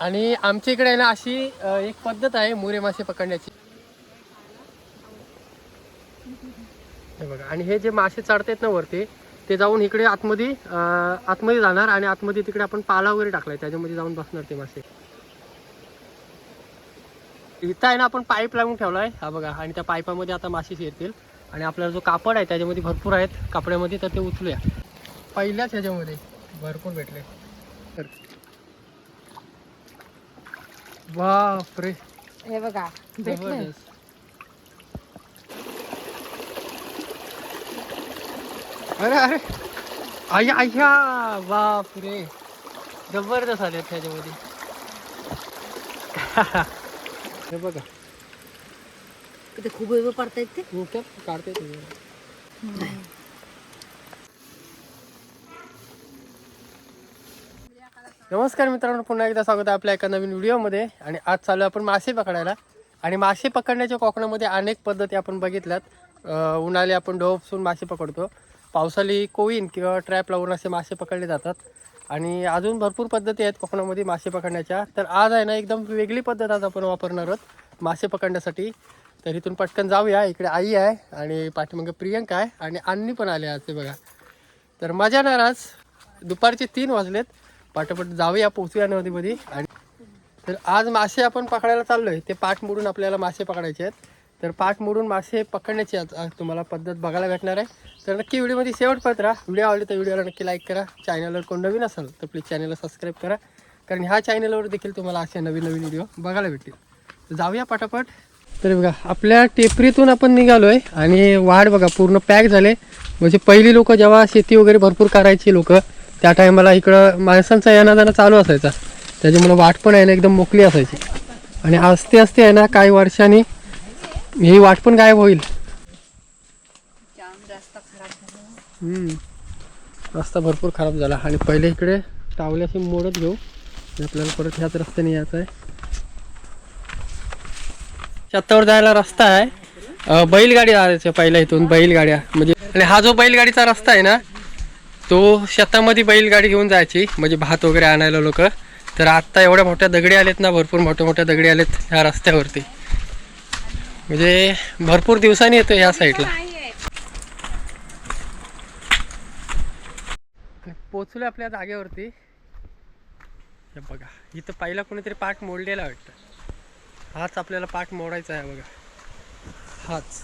आणि आमच्या इकडे आहे ना अशी एक पद्धत आहे मोरे मासे पकडण्याची. हे बघा आणि हे जे मासे चढतात ना वरती ते जाऊन इकडे आतमध्ये आतमध्ये जाणार आणि आतमध्ये तिकडे आपण पाला वगैरे टाकलाय त्याच्यामध्ये जाऊन बसणार ते मासे. इथं आहे ना आपण पाईप लावून ठेवलाय हा बघा आणि त्या पाईपामध्ये आता मासे शिरतील. आणि आपल्याला जो कापड आहे त्याच्यामध्ये भरपूर आहेत कापड्यामध्ये तर ते उचलूया. पहिल्याच ह्याच्यामध्ये भरपूर भेटले. तर बापरे। हे बघा भेटले ज़बरदस्त. अरे अरे. आया आया. बापरे. ज़बरदस्त आले त्याच्यामध्ये. हे बघा. ते खूप वेळ पडतायत ते. मोठ्यात काढते तुम्ही नमस्कार मित्रांनो पुन्हा एकदा स्वागत आहे आपल्या एका नवीन व्हिडिओमध्ये. आणि आज चालू आहे आपण मासे पकडायला. आणि मासे पकडण्याच्या कोकणामध्ये अनेक पद्धती आपण बघितल्यात. उन्हाळी आपण डोपसून मासे पकडतो. पावसाळी कोविन किंवा ट्रॅप लावून असे मासे पकडले जातात. आणि अजून भरपूर पद्धती आहेत कोकणामध्ये मासे पकडण्याच्या. तर आज आहे ना एकदम वेगळी पद्धत आज आपण वापरणार आहोत मासे पकडण्यासाठी. तर इथून पटकन जाऊया. इकडे आई आहे आणि पाठीमागे प्रियंका आहे आणि अन्नी पण आले आज ते बघा. तर मजा येणार आज. दुपारचे तीन वाजलेत. पाठोपाठ जाऊया पोचूया नदीमध्ये. आणि तर आज मासे आपण पकडायला चाललोय. ते पाठ मोडून आपल्याला मासे पकडायचे आहेत. तर पाठ मोडून मासे पकडण्याची आज तुम्हाला पद्धत बघायला भेटणार आहे. तर नक्की व्हिडिओमध्ये शेवटपर्यंत राहा. व्हिडिओ आवडले तर व्हिडिओला नक्की लाईक करा. चॅनलवर कोण नवीन असाल तर प्लीज चॅनलला सबस्क्राईब करा. कारण ह्या चॅनलवर देखील तुम्हाला असे नवीन नवीन व्हिडिओ बघायला भेटतील. जाऊया पाठापाठ तर बघा आपल्या टेपरीतून आपण निघालोय. आणि वाढ बघा पूर्ण पॅक झाले. म्हणजे पहिली लोक जेव्हा शेती वगैरे भरपूर करायची लोकं त्या टायमाला इकडं माणसांचा येणं जाणं चालू असायचा. त्याच्यामुळे वाट पण आहे ना एकदम मोकळी असायची. आणि असते असते आहे ना काही वर्षांनी ही वाट पण गायब होईल. हम्म. रस्ता भरपूर खराब झाला. आणि पहिले इकडे टावल्याशी मोडत घेऊ. आपल्याला परत ह्याच रस्त्याने यायचं आहे. छतावर जायला रस्ता आहे. बैलगाडी जायचं पहिल्या इथून बैलगाड्या. म्हणजे आणि हा जो बैलगाडीचा रस्ता आहे ना तो शेतामध्ये बैलगाडी घेऊन जायची म्हणजे भात वगैरे आणायला लोक. तर आत्ता एवढ्या मोठ्या दगडी आलेत ना भरपूर मोठ्या मोठ्या दगडी आलेत ह्या रस्त्यावरती. म्हणजे भरपूर दिवसांनी येतो ह्या साईडला. पोचलो आपल्या जागेवरती. बघा इथं पहिला कोणीतरी पाठ मोडलेला वाटतं. हाच आपल्याला पाठ मोडायचा आहे बघा. हाच.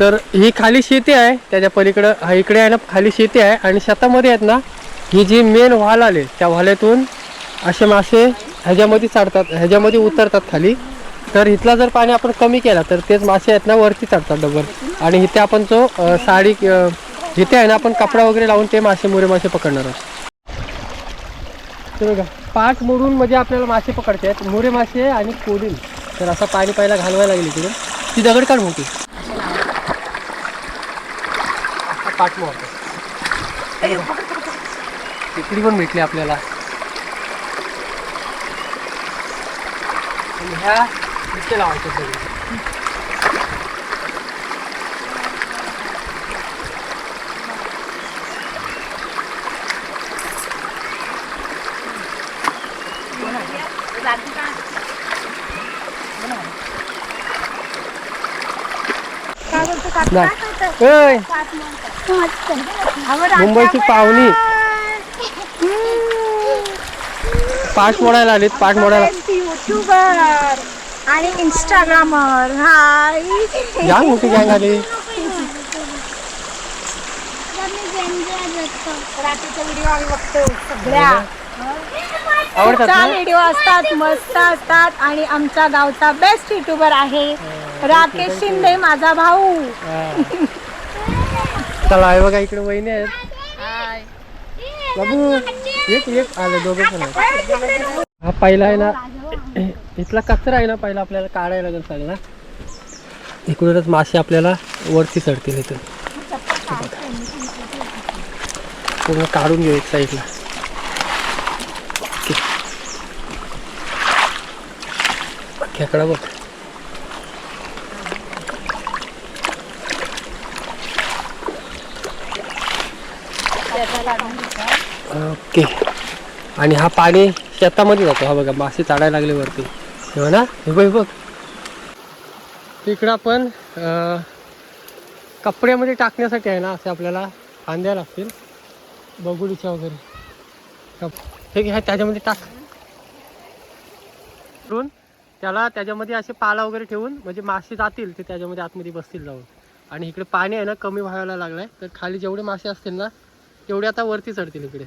तर ही खाली शेती आहे त्याच्या पलीकडं हा इकडे आहे ना खाली शेती आहे आणि शेतामध्ये आहेत ना ही जी मेन व्हाल आले त्या व्हाल्यातून असे मासे ह्याच्यामध्ये चढतात ह्याच्यामध्ये उतरतात खाली. तर इथला जर पाणी आपण कमी केला तर तेच मासे आहेत ना वरती चढतात डबल. आणि इथे आपण जो साडी इथे आहे ना आपण कपडा वगैरे लावून ते मासे मोरे मासे पकडणार आहोत. बघा पाठ मोडून म्हणजे आपल्याला मासे पकडते आहेत मोरे मासे आणि कोडील तर असं पाणी पहिला घालवायला लागेल इकडून ती दगड काढ मोठी. मोडतो इकडे पण भेटली आपल्याला. ह्या इथे लावायच्या सगळ्या नाही. ओय, मुंबईची पाहुणी. पाठ मोडायला आलीत पाठ मोडायला. युट्यूबर आणि इंस्टाग्रामर हाय या मोठी गँग आली. रात्रीचा व्हिडिओ आम्ही बघतो सगळ्या. आवडतात चा ना? व्हिडिओ असतात मस्त असतात आणि आमच्या गावचा बेस्ट युट्यूबर आहे राकेश शिंदे माझा भाऊ. हा. चला आहे बघा इकडे वहिनी आहेत. बाबू एक एक. आलं दोघं पण आहेत. हा पहिला आहे ना. इथला कचरा आहे ना पहिला आपल्याला काढायला लागेल सगळा इकडूनच मासे आपल्याला वरती चढतील इथून. हे बघा. पूर्ण काढून घेऊ एक साईडला. खेकडा बघ. ओके. आणि हा पाणी शेतामध्ये जातो. हा बघा मासे चाडायला लागले वरती. हो ना हे बघ बघ. तिकडं आपण कपड्यामध्ये टाकण्यासाठी आहे ना असे आपल्याला फांद्या लागतील. बगुडीच्या वगैरे. कप हे घे, ह्या त्याच्यामध्ये टाक. करून त्याला त्याच्यामध्ये असे पाला वगैरे ठेवून म्हणजे मासे जातील ते त्याच्यामध्ये आतमध्ये बसतील जाऊन. आणि इकडे पाणी आहे ना कमी व्हायला लागलं आहे तर खाली जेवढे मासे असतील ना तेवढे आता वरती चढतील इकडे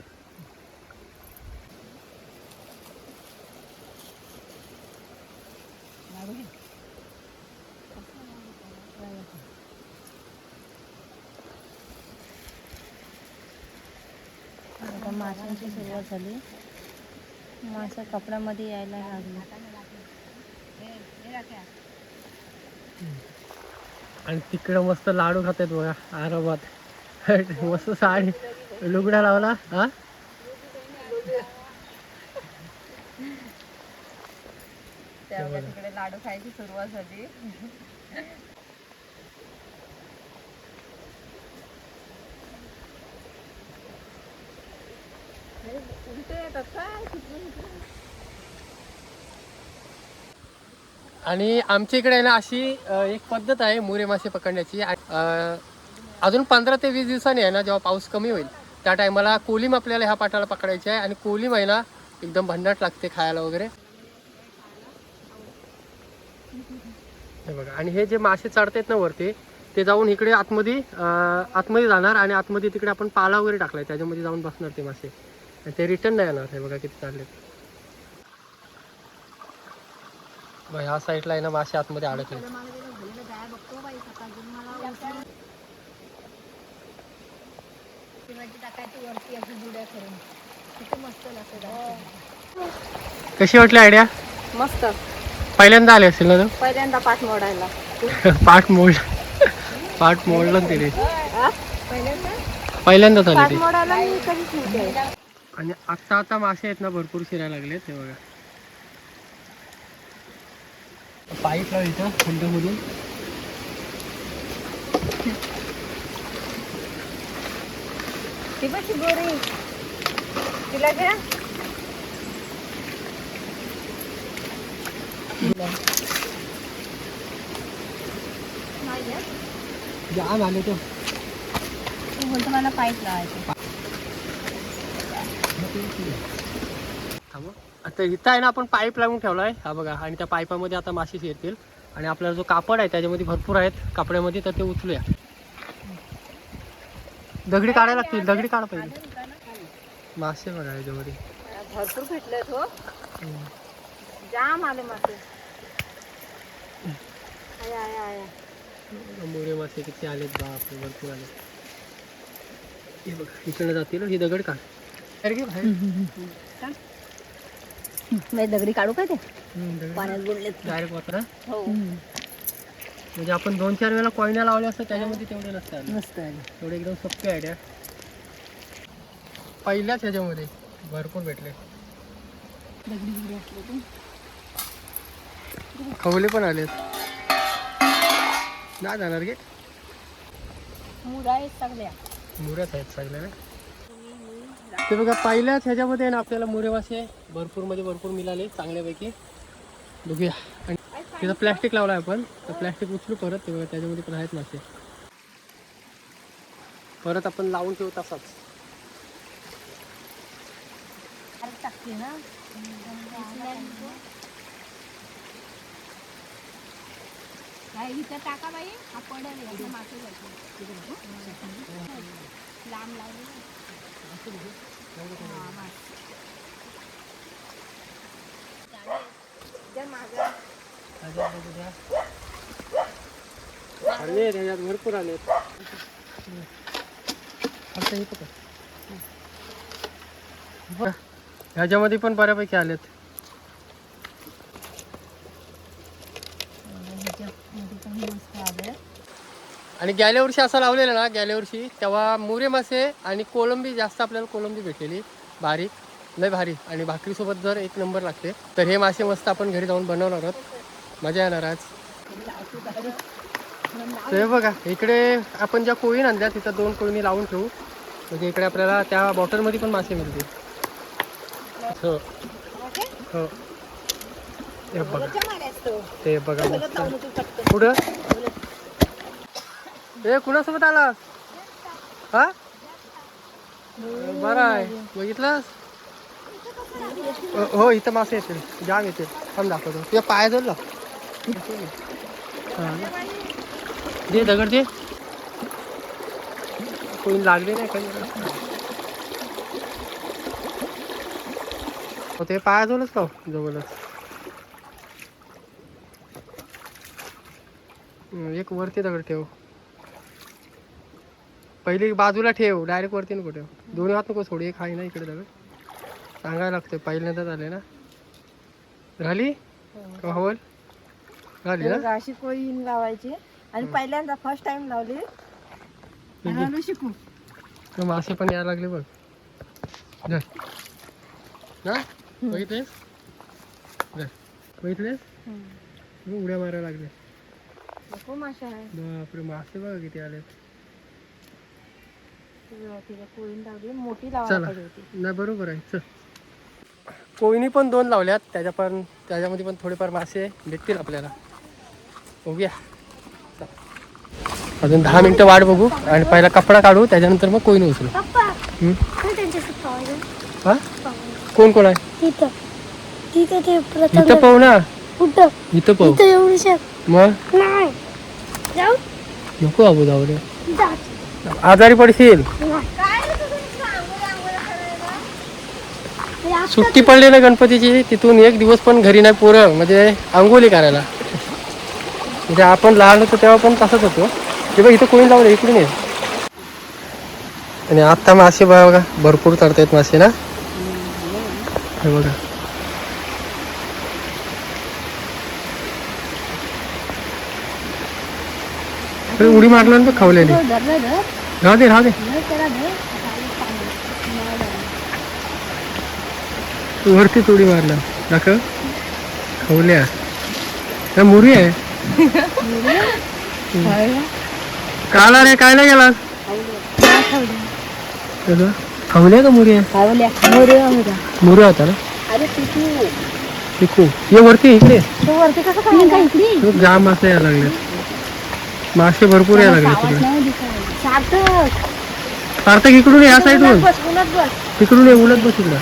आता माशांची सुरुवात झाली. मासे कपड्यामध्ये यायला लागले. आणि तिकडं मस्त लाडू खातात बघा आरामात. मस्त साडी लुगडा लावला हा? तिकडे लाडू खायची सुरुवात झाली. आणि आमच्या इकडे आहे ना अशी एक पद्धत आहे मुरे मासे पकडण्याची. अजून पंधरा ते वीस दिवसांनी आहे ना जेव्हा पाऊस कमी होईल त्या टायमाला कोलीम आपल्याला ह्या पाटाला पकडायची आहे आणि कोलीम आहे ना एकदम भन्नाट लागते खायला वगैरे. हे बघा आणि हे जे मासे चढतात ना वरती ते जाऊन इकडे आतमध्ये आतमध्ये जाणार आणि आतमध्ये तिकडे आपण पाला वगैरे टाकलाय त्याच्यामध्ये जाऊन बसणार ते मासे. ते रिटर्न नाही येणार. हे बघा किती चाललेत मग ह्या साईडला आहे ना मासे आतमध्ये अडकले. कशी वाटली आयडिया मस्त. पहिल्यांदा आले असेल ना पहिल्यांदा पाठ मोडायला. तो पाठ मोड पाठ मोडलं तिने. पहिल्यांदाच आले ते. आणि आता आता मासे आहेत ना भरपूर शिरायला लागले ते बघा. पाईप लाव इथं खंडमधून ती कशी गोरी? तिला घ्या. जाम आले तो. बोलतो मला पाईप लावायचं. थांबा. आता इथं आहे ना आपण पाईप लावून ठेवलाय. हा बघा आणि त्या पाईपामध्ये आता मासे शिरतील. आणि आपल्याला जो कापड आहे त्याच्यामध्ये भरपूर आहेत. कापड्यामध्ये तर ते उचलूया. दगडी काढायला लागतील. दगडी काढा पाहिजे मासे बघा याच्यामध्ये. भरपूर भेटलेत हो. हम्म. जाम आले मासे. आया आया आया. मोरे मासे किती आलेत बापरे भरपूर आले हे बघा इकडनं जातील. ही दगड काढ. दगडी काढू काय ते? दगड पाण्यात बुडलेत. डायरेक्ट वापरा. हो. म्हणजे आपण दोन चार वेळा कॉईना लावले असतात त्याच्यामध्ये तेवढे नसतात. मस्त तेवढे एकदम सोपे आयडिया पहिल्याच ह्याच्यामध्ये भरपूर भेटले. खवले पण आलेत. नाही जाणार गे. मुरा आहेत सगळ्या. मुऱ्याच आहेत सगळ्या. ना ते बघा पहिल्याच ह्याच्यामध्ये ना आपल्याला मुरे मासे भरपूरमध्ये भरपूर मिळाले चांगल्यापैकी. बघूया. आणि तिथं प्लॅस्टिक लावलं आहे आपण. तर प्लॅस्टिक उचलू परत ते बघा त्याच्यामध्ये पण आहेत मासे. परत आपण लावून ठेवू तसाच. टाका बाई लांब लावले आले त्याच्यात भरपूर आले ह्याच्यामध्ये पण बऱ्यापैकी आलेत. आणि गेल्या वर्षी असं लावलेलं ना गेल्या वर्षी तेव्हा मुरे मासे आणि कोलंबी जास्त आपल्याला कोलंबी भेटलेली. बारीक लय भारी. आणि भाकरीसोबत जर एक नंबर लागते तर हे मासे मस्त आपण घरी जाऊन बनवणार आहोत. मजा येणार आज. तर हे बघा इकडे आपण ज्या कोळी आणल्या तिथं दोन कोळणी लावून ठेवू. म्हणजे इकडे आपल्याला त्या बॉटलमध्ये पण मासे मिळतील. हो. हो. हे बघा. ते बघा मस्त. हे ए कुणासोबत आला हा? बरं आहे. बघितलंस? हो- हो इथं मासे येते जाम येते पण दाखवतो. तुझ्या पाय जोडला हा. दे दगड दे. कोणी लागले नाही काही हो ते पाया जोडच का जवळच. एक वरती दगड ठेव. पहिली बाजूला ठेव डायरेक्ट वरती नको ठेव. दोन्ही हात नको सोड एक आहे ना इकडे दगड सांगायला लागतंय पहिल्यांदाच आले ना? झाली? हवल झाली ना? अशी कोईन लावायची. आणि पहिल्यांदा फर्स्ट टाइम लावली. हळूहळू शिकू. तर मासे पण यायला लागले बघ. धर. ना? बघितलेस? धर. बघितलेस? बघ, उड्या मारायला लागले. नको माशा. आहे बापरे मासे बघा किती आले तिला तिला कोईन लावली मोठी लावायला नाही बरोबर आहे. चल. कोयनी पण दोन लावल्यात. त्याच्या पण त्याच्यामध्ये पण थोडेफार मासे भेटतील आपल्याला. बघूया. चल. अजून दहा मिनिटं वाट बघू आणि पहिला कपडा काढू त्याच्यानंतर मग कोयनी उचलू? हा? कोण कोण आहे? इथं. पाहू ना. कुठं? इथं पाहू. इथं एवढी शेत मग? नाही. जाऊ. नको बाबू जाऊ दे. आजारी पडशील. सुट्टी पडली ना गणपतीची तिथून एक दिवस पण घरी नाही पोरं म्हणजे आंघोळी करायला. म्हणजे आपण लहान होतो तेव्हा पण तसंच होतो. ते बघ इथं कोणी लावलं इकडून ये आणि आता मासे बघा बघा भरपूर चढतायत मासे ना. हे बघा. अरे उडी मारलं ना खावलेली. धर राहू दे राहू दे. वरतीच उडी मारला. दाखव. खवल्या. त्या मुरी आहे. काला रे काय नाही गेला खवल्या का मुरी आहे? मोरे होता ना? ये वरती इकडे. तू वरती कसं काय इकडे? खूप जाम मासे यायला लागले. मासे भरपूर यायला लागले तिकडे. सार्थक. सार्थक इकडून ये, बस उन्हात बस. तिकडून ये उलट बस इकडं.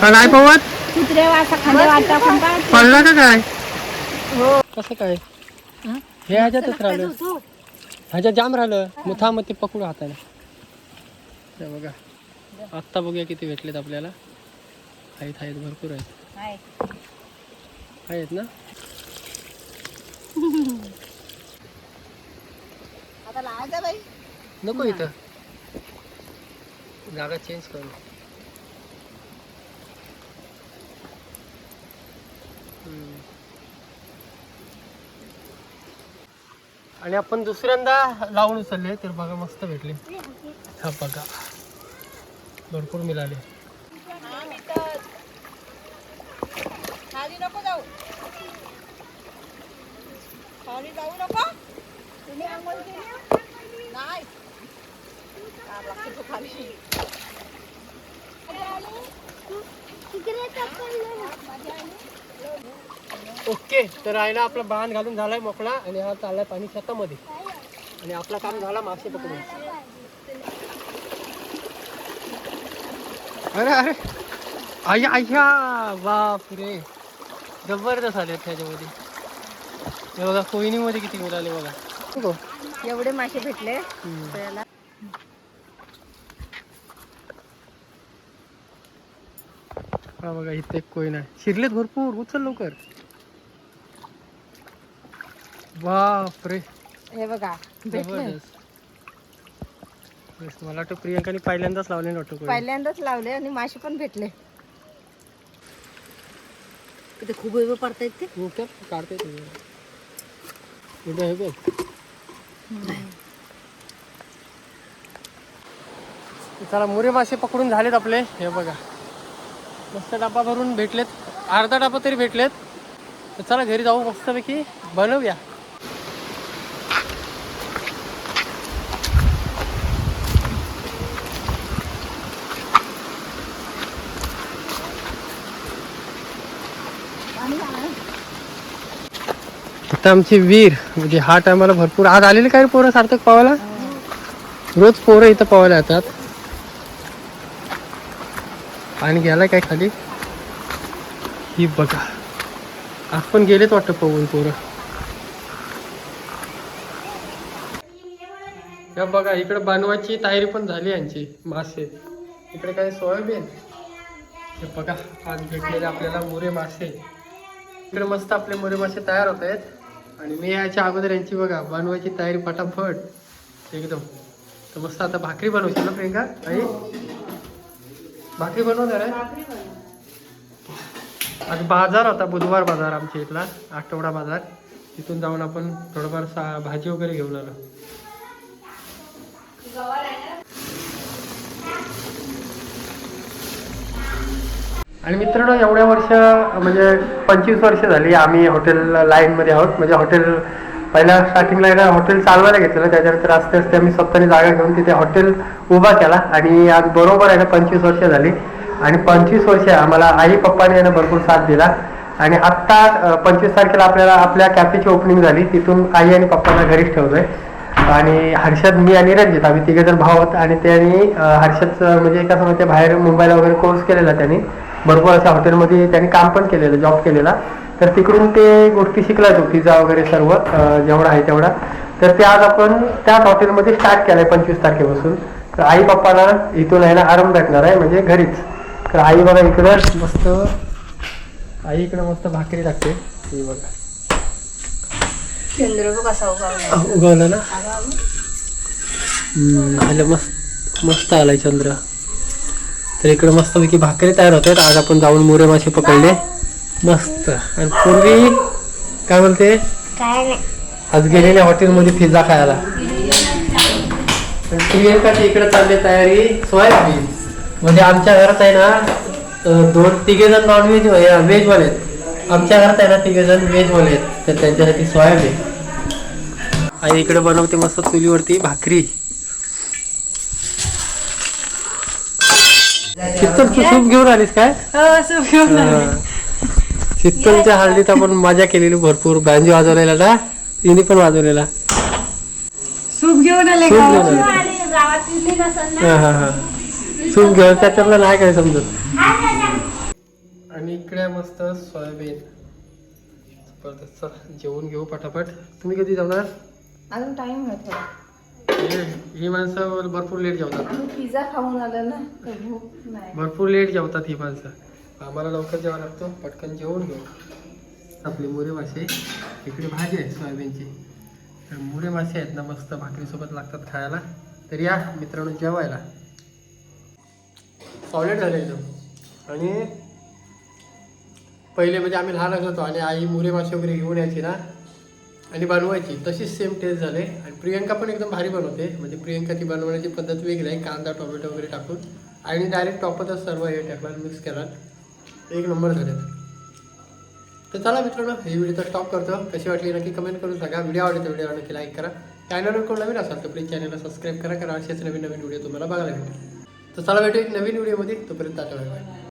का नाही पवत? कुत्रे वासा खांदे वाटा पण काय पडला का काय? कसं काय? हे? ह्याच्यातच राहिलं. ह्याच्यात जाम राहिलं. मग थांब मग ते पकडू हाताने हे बघा. आत्ता बघूया किती भेटलेत आपल्याला. आहेत आहेत भरपूर आहेत. आहेत ना? आता लावायचं बाई. नको इथं. जागा चेंज करू. आणि आपण दुसऱ्यांदा लावून उचलले तर बघा मस्त भेटले. हा बघा. भरपूर मिळाले. नको जाऊ. खाली जाऊ नको. नाही. खाली तिकडे टपकलं ना. ओके तर आईला आपला बांध घालून झालाय मोकळा आणि हा चाललाय पाणी शेतामध्ये. आणि आपला काम झाला मासे पकडून. अरे अरे. आय्या आय्या बाप रे जबरदस्त आले त्याच्यामध्ये. हे बघा कोयनीमध्ये किती मिळाले बघा. बघ. एवढे मासे भेटले. त्याला हा बघा इथे एक कोयन आहे. शिरलेत भरपूर उचल लवकर. बाप रे हे बघा मला वाटतं प्रियंकाने पहिल्यांदाच लावले वाटतं पहिल्यांदाच लावले आणि मासे पण भेटले. इथे खूप पडतायत ते. हो का काढते तुझे कुठे आहे बघ. चला मुरे मासे पकडून झालेत आपले. हे बघा. मस्त डबा भरून भेटलेत. अर्धा डबा तरी भेटलेत. तर चला घरी जाऊ मस्तपैकी बनवूया. आता आमचे वीर म्हणजे हा टायमाला भरपूर आज आलेले काय पोरं सार्थक पावायला रोज पोरं इथं पावायला येतात. आणि घ्यायला काय खाली? ही बघा. आज पण गेलेच वाटतं पवून पोरं. या बघा इकडे बनवायची तयारी पण झाली यांची मासे. इकडे काय सोयाबीन? हे बघा आज भेटलेले आपल्याला मोरे मासे. इकडे मस्त आपले मोरे मासे तयार होत आहेत. आणि मी याच्या अगोदर यांची बघा बनवायची तयारी फटाफट एकदम. तर मस्त आता भाकरी बनवशील ना प्रियंका? आई? भाकरी बनवणार आहे? आज बाजार होता बुधवार बाजार आमच्या इथला आठवडा बाजार. तिथून जाऊन आपण थोडंफार सा भाजी वगैरे घेऊन आलो. आणि मित्रांनो एवढ्या वर्ष म्हणजे पंचवीस वर्ष झाली आम्ही हॉटेल लाईनमध्ये आहोत. म्हणजे हॉटेल पहिल्या स्टार्टिंगला एका हॉटेल चालवायला घेतलेलं. त्याच्यानंतर आस्ते आस्ते आम्ही स्वतःने जागा घेऊन तिथे हॉटेल उभा केला. आणि आज बरोबर आहे ना पंचवीस वर्ष झाली. आणि पंचवीस वर्ष आम्हाला आई पप्पाने यानं भरपूर साथ दिला. आणि आत्ता पंचवीस तारखेला आपल्याला आपल्या कॅफेची ओपनिंग झाली. तिथून आई आणि पप्पांना घरीच ठेवलंय. आणि हर्षद मी आणि रंजित आम्ही तिघे जण भाव आहोत. आणि त्यांनी हर्षदचं म्हणजे कसं माहिती बाहेर मुंबईला वगैरे कोर्स केलेला त्यांनी. भरपूर अशा हॉटेलमध्ये त्यांनी काम पण केलेलं जॉब केलेला. तर तिकडून ते गोष्टी शिकला तो पिझ्झा वगैरे सर्व जेवढा आहे तेवढा. तर ते आज आपण त्याच हॉटेलमध्ये स्टार्ट केलंय पंचवीस तारखेपासून. तर आई पप्पाला इथून आहे ना आराम भेटणार आहे म्हणजे घरीच. तर आई बघा इकडं. मस्त. आई इकडं मस्त भाकरी टाकते. ही बघा. चंद्र कसा उगवला. ना? आलं मस्त मस्त आलाय चंद्र. तर इकडे मस्तपैकी भाकरी तयार होत आहेत. आज आपण जाऊन मोरे मासे पकडले. मस्त. आणि पूर्वी काय नाही. आज गेलेल्या हॉटेलमध्ये पिझ्झा खायला. आणि प्रियंकाची इकडे चालली तयारी सोयाबीन म्हणजे आमच्या घरात आहे ना दोन तिघे जण नॉनव्हेज व्हेज वाले आहेत. आमच्या घरात आहे ना तिघे जण व्हेज वाले आहेत. तर त्यांच्यासाठी सोयाबीन आई इकडे बनवते मस्त चुलीवरती भाकरी. शीतलचं सूप घेऊन आलीस काय हो सूप घेऊन आले. हा. शीतलच्या हळदीत आपण मजा केलेली भरपूर बँजो वाजवलेला ना तिने पण वाजवलेला सूप घेऊन आले सूप. घेऊन आले. गावात इडली नसेल ना. हा हा हा सूप घेऊन त्याच्यातलं नाही काय समजत आणि इकडे मस्त सोयाबीन. चला, जेवून घेऊ पटापट तुम्ही कधी जेवणार अजून टाइम आहे थोडा हे- ही माणसं भरपूर लेट जेवतात. पिझ्झा खाऊन आलो ना तर भूक नाही. भरपूर लेट जेवतात ही माणसं. आम्हाला लवकर जेवा लागतो. पटकन जेवून घेऊ. आपले मुरे मासे. इकडे भाजी आहे सोयाबीनची. तर मुरे मासे आहेत ना मस्त भाकरीसोबत लागतात खायला. तर या मित्रांनो जेवायला. सॉलिड झाले एकदम. आणि पहिले म्हणजे आम्ही लहानच होतो आणि आई मुरे मासे वगैरे घेऊन यायची ना. आणि बनवायची. तशीच सेम टेस्ट झाले. आणि प्रियंका पण एकदम भारी बनवते. म्हणजे प्रियंकाची बनवण्याची पद्धत वेगळी आहे. कांदा टोमॅटो वगैरे टाकून. आणि डायरेक्ट टॉपतच सर्व हे टाकला मिक्स केला एक नंबर झाले. तर चला मित्रांनो ही व्हिडिओ तर स्टॉप करतो. कशी वाटली नक्की कमेंट करून सांगा. व्हिडिओ आवडतो व्हिडिओ नक्की लाईक करा. चॅनलवर कोण नवीन असाल तर प्लीज चॅनलला सबस्क्राईब करा. कारण असेच नवीन नवीन व्हिडिओ तुम्हाला बघायला भेटेल. तर चला भेटू एक नवीन व्हिडिओमध्ये तोपर्यंत आता बाय